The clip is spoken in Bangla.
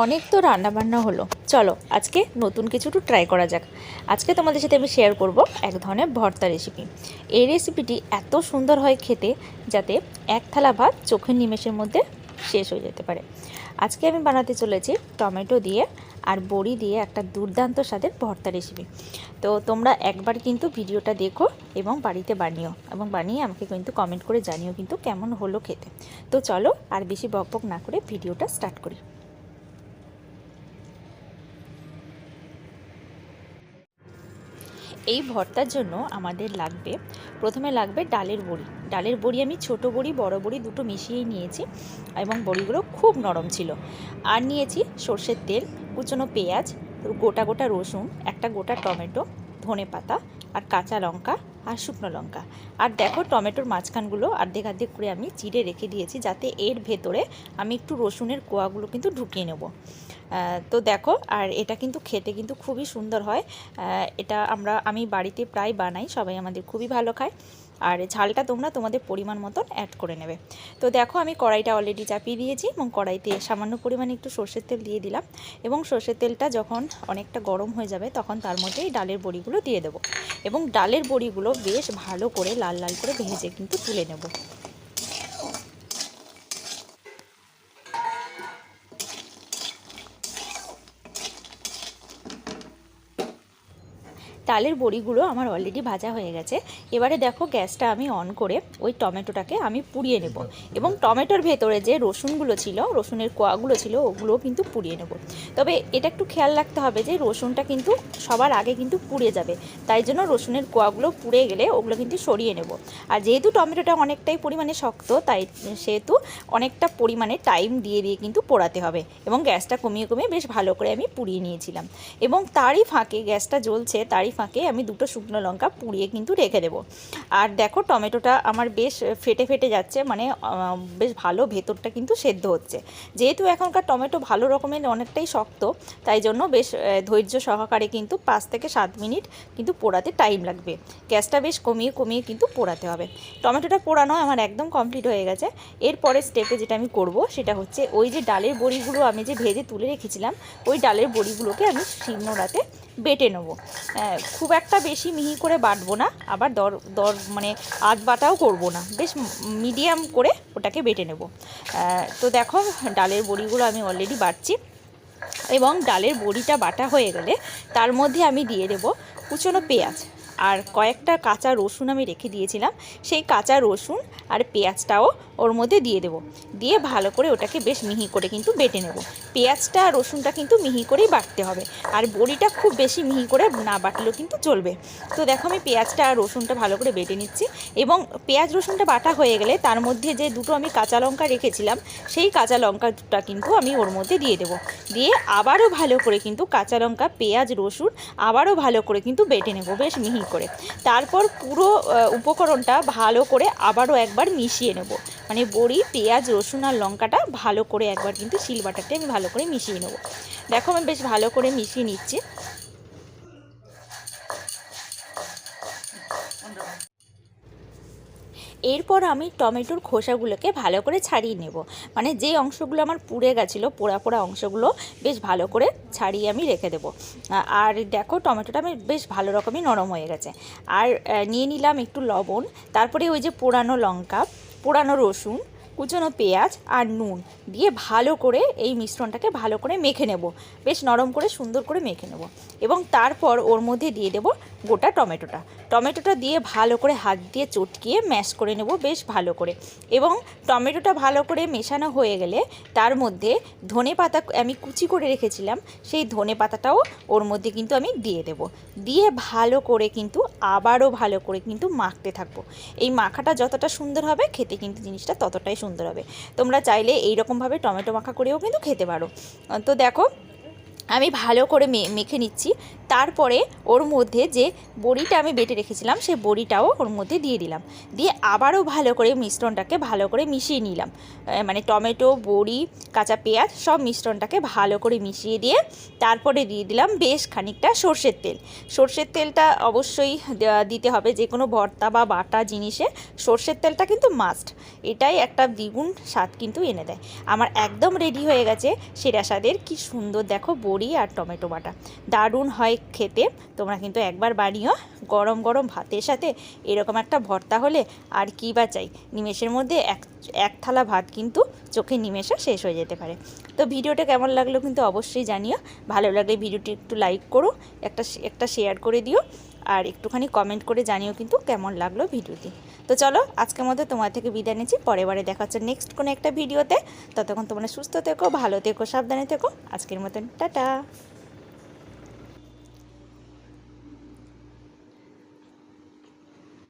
অনেক তো রান্নাবান্না হলো। চলো, আজকে নতুন কিছু একটু ট্রাই করা যাক। আজকে তোমাদের সাথে আমি শেয়ার করব এক ধরনের ভর্তা রেসিপি এই রেসিপিটি এত সুন্দর হয় খেতে যাতে এক থালা ভাত চোখের নিমেষের মধ্যে শেষ হয়ে যেতে পারে। আজকে আমি বানাতে চলেছি টমেটো দিয়ে আর বড়ি দিয়ে একটা দুর্দান্ত স্বাদের ভর্তা রেসিপি তো তোমরা একবার কিন্তু ভিডিওটা দেখো এবং বাড়িতে বানিও এবং বানিয়ে আমাকে কিন্তু কমেন্ট করে জানিও কিন্তু কেমন হলো খেতে। তো চলো আর বেশি বকবক না করে ভিডিওটা স্টার্ট করি। এই ভর্তার জন্য আমাদের লাগবে, প্রথমে লাগবে ডালের বড়ি। ডালের বড়ি আমি ছোট বড়ি, বড় বড়ি দুটো মিশিয়েই নিয়েছি এবং বড়িগুলো খুব নরম ছিল। আর নিয়েছি সর্ষের তেল, কুচনো পেঁয়াজ, গোটা গোটা রসুন, একটা গোটা টমেটো, ধনে পাতা আর কাঁচা লঙ্কা আর শুকনো লঙ্কা। আর দেখো টমেটোর মাঝখানগুলো অর্ধেক অর্ধেক করে আমি চিড়ে রেখে দিয়েছি যাতে এর ভেতরে আমি একটু রসুনের কোয়াগুলো কিন্তু ঢুকিয়ে নেব। তো দেখো, আর এটা কিন্তু খেতে কিন্তু খুবই সুন্দর হয়। এটা আমরা, আমি বাড়িতে প্রায় বানাই, সবাই আমাদের খুবই ভালো খায়। আর ঝালটা তোমরা তোমাদের পরিমাণ মতন অ্যাড করে নেবে। তো দেখো, আমি কড়াইটা অলরেডি চাপিয়ে দিয়েছি এবং কড়াইতে সামান্য পরিমাণে একটু সর্ষের তেল দিয়ে দিলাম। এবং সর্ষের তেলটা যখন অনেকটা গরম হয়ে যাবে, তখন তার মধ্যে ডালের বড়িগুলো দিয়ে দেবো। এবং ডালের বড়িগুলো বেশ ভালো করে লাল লাল করে ভেজে কিন্তু তুলে নেব। ডালের বড়িগুলো আমার অলরেডি ভাজা হয়ে গেছে। এবারে দেখো গ্যাসটা আমি অন করে ওই টমেটোটাকে আমি পুড়িয়ে নেব এবং টমেটোর ভেতরে যে রসুনগুলো ছিল, রসুনের কোয়াগুলো ছিল, ওগুলোও কিন্তু পুড়িয়ে নেব। তবে এটা একটু খেয়াল রাখতে হবে যে রসুনটা কিন্তু সবার আগে কিন্তু পুড়ে যাবে, তাই জন্য রসুনের কোয়াগুলো পুড়ে গেলে ওগুলো কিন্তু সরিয়ে নেব। আর যেহেতু টমেটোটা অনেকটাই পরিমাণে শক্ত, তাই সেহেতু অনেকটা পরিমাণে টাইম দিয়ে দিয়ে কিন্তু পোড়াতে হবে এবং গ্যাসটা কমিয়ে কমিয়ে বেশ ভালো করে আমি পুড়িয়ে নিয়েছিলাম। এবং তারই ফাঁকে গ্যাসটা জ্বলছে, তারই ফাঁকে আমি দুটো শুকনো লঙ্কা পুড়িয়ে কিন্তু রেখে দেবো। আর দেখো টমেটোটা আমার বেশ ফেটে ফেটে যাচ্ছে মানে বেশ ভালো ভেতরটা কিন্তু সেদ্ধ হচ্ছে। যেহেতু এখনকার টমেটো ভালো রকমের অনেকটাই শক্ত, তাই জন্য বেশ ধৈর্য সহকারে কিন্তু পাঁচ থেকে সাত মিনিট কিন্তু পোড়াতে টাইম লাগবে। গ্যাসটা বেশ কমিয়ে কমিয়ে কিন্তু পোড়াতে হবে। টমেটোটা পোড়ানো আমার একদম কমপ্লিট হয়ে গেছে। এরপরে স্টেপে যেটা আমি করব, সেটা হচ্ছে ওই যে ডালের বড়িগুলো আমি যে ভেজে তুলে রেখেছিলাম, ওই ডালের বড়িগুলোকে আমি শিলনোড়াতে বেটে নেব। খুব একটা বেশি মিহি করে বাটবো না, আবার দর দর মানে আধ বাটাও করব না। বেশ মিডিয়াম করে ওটাকে বেটে নেব। তো দেখো, ডালের বড়িগুলো আমি অলরেডি বাটছি এবং ডালের বড়িটা বাটা হয়ে গেলে তার মধ্যে আমি দিয়ে দেব কুচনো পেঁয়াজ। আর কয়েকটা কাঁচা রসুন আমি রেখে দিয়েছিলাম, সেই কাঁচা রসুন আর পেঁয়াজটাও ওর মধ্যে দিয়ে দেব। দিয়ে ভালো করে ওটাকে বেশ মিহি করে কিন্তু বেটে নেব। পেঁয়াজটা আর রসুনটা কিন্তু মিহি করেই বাটতে হবে। আর বড়িটা খুব বেশি মিহি করে না বাটলেও কিন্তু চলবে। তো দেখো আমি পেঁয়াজটা আর রসুনটা ভালো করে বেটে নিচ্ছি এবং পেঁয়াজ রসুনটা বাটা হয়ে গেলে তার মধ্যে যে দুটো আমি কাঁচা লঙ্কা রেখেছিলাম, সেই কাঁচা লঙ্কাটা কিন্তু আমি ওর মধ্যে দিয়ে দেবো। দিয়ে আবারও ভালো করে কিন্তু কাঁচা লঙ্কা, পেঁয়াজ, রসুন আবারও ভালো করে কিন্তু বেটে নেব বেশ মিহি করে। তারপর পুরো উপকরণটা ভালো করে আবারও একবার মিশিয়ে নেব। মানে বড়ি, পেঁয়াজ, রসুন আর লঙ্কাটা ভালো করে একবার কিন্তু শিলবাটাতে আমি ভালো করে মিশিয়ে নেব। দেখো আমি বেশ ভালো করে মিশিয়ে নিচ্ছি। এরপর আমি টমেটোর খোসাগুলোকে ভালো করে ছাড়িয়ে নেব। মানে যে অংশগুলো আমার পুড়ে গেছিল, পোড়া পোড়া অংশগুলো বেশ ভালো করে ছাড়িয়ে আমি রেখে দেবো। আর দেখো টমেটোটা আমি বেশ ভালো রকমই নরম হয়ে গেছে। আর নিয়ে নিলাম একটু লবণ, তারপরে ওই যে পোড়ানো লঙ্কা পোড়ানো রসুন, কুচনো পেঁয়াজ আর নুন দিয়ে ভালো করে এই মিশ্রণটাকে ভালো করে মেখে নেব। বেশ নরম করে সুন্দর করে মেখে নেব। এবং তারপর ওর মধ্যে দিয়ে দেব গোটা টমেটোটা। টমেটোটা দিয়ে ভালো করে হাত দিয়ে চটকিয়ে ম্যাশ করে নেব, বেশ ভালো করে। এবং টমেটোটা ভালো করে মেশানো হয়ে গেলে তার মধ্যে ধনে পাতা আমি কুচি করে রেখেছিলাম, সেই ধনে পাতাটাও ওর মধ্যে কিন্তু আমি দিয়ে দেব। দিয়ে ভালো করে কিন্তু, আবারও ভালো করে কিন্তু মাখতে থাকব। এই মাখাটা যতটা সুন্দর হবে, খেতে কিন্তু জিনিসটা ততটাই সুন্দর হবে। তোমরা চাইলে এই রকমভাবে টমেটো মাখা করেও কিন্তু খেতে পারো। তো দেখো, আমি ভালো করে মেখে নিচ্ছি। তারপরে ওর মধ্যে যে বড়িটা আমি বেটে রেখেছিলাম সেই বড়িটাও ওর মধ্যে দিয়ে দিলাম। দিয়ে আবারও ভালো করে মিশ্রণটাকে ভালো করে মিশিয়ে নিলাম। মানে টমেটো, বড়ি, কাঁচা পেঁয়াজ সব মিশ্রণটাকে ভালো করে মিশিয়ে দিয়ে তারপরে দিয়ে দিলাম বেশ খানিকটা সর্ষের তেল। সর্ষের তেলটা অবশ্যই দিতে হবে যে কোনো ভর্তা বা বাটা জিনিসে। সর্ষের তেলটা কিন্তু মাস্ট এটাই একটা দ্বিগুণ স্বাদ কিন্তু এনে দেয়। আমার একদম রেডি হয়ে গেছে সেরা স্বাদের। কি সুন্দর দেখো বড়ি আর টমেটো বাটা। দারুণ হয় খেতে, তোমরা কিন্তু একবার বানিও। গরম গরম ভাতের সাথে এরকম একটা ভর্তা হলে আর কী বা চাই? নিমেষের মধ্যে এক এক থালা ভাত কিন্তু চোখে নিমেষে শেষ হয়ে যেতে পারে। তো ভিডিওটা কেমন লাগল কিন্তু অবশ্যই জানিও। ভালো লাগলে ভিডিওটি একটু লাইক করো, একটা একটা শেয়ার করে দিও, আর একটুখানি কমেন্ট করে জানিও কিন্তু কেমন লাগল ভিডিওটি। তো চলো, আজকের মধ্যে তোমার থেকে বিদায় নিচ্ছি। পরে বারে দেখা হচ্ছে নেক্সট কোনো একটা ভিডিওতে। ততক্ষণ তোমরা সুস্থ থেকো, ভালো থেকো, সাবধানে থেকো। আজকের মতন, টাটা!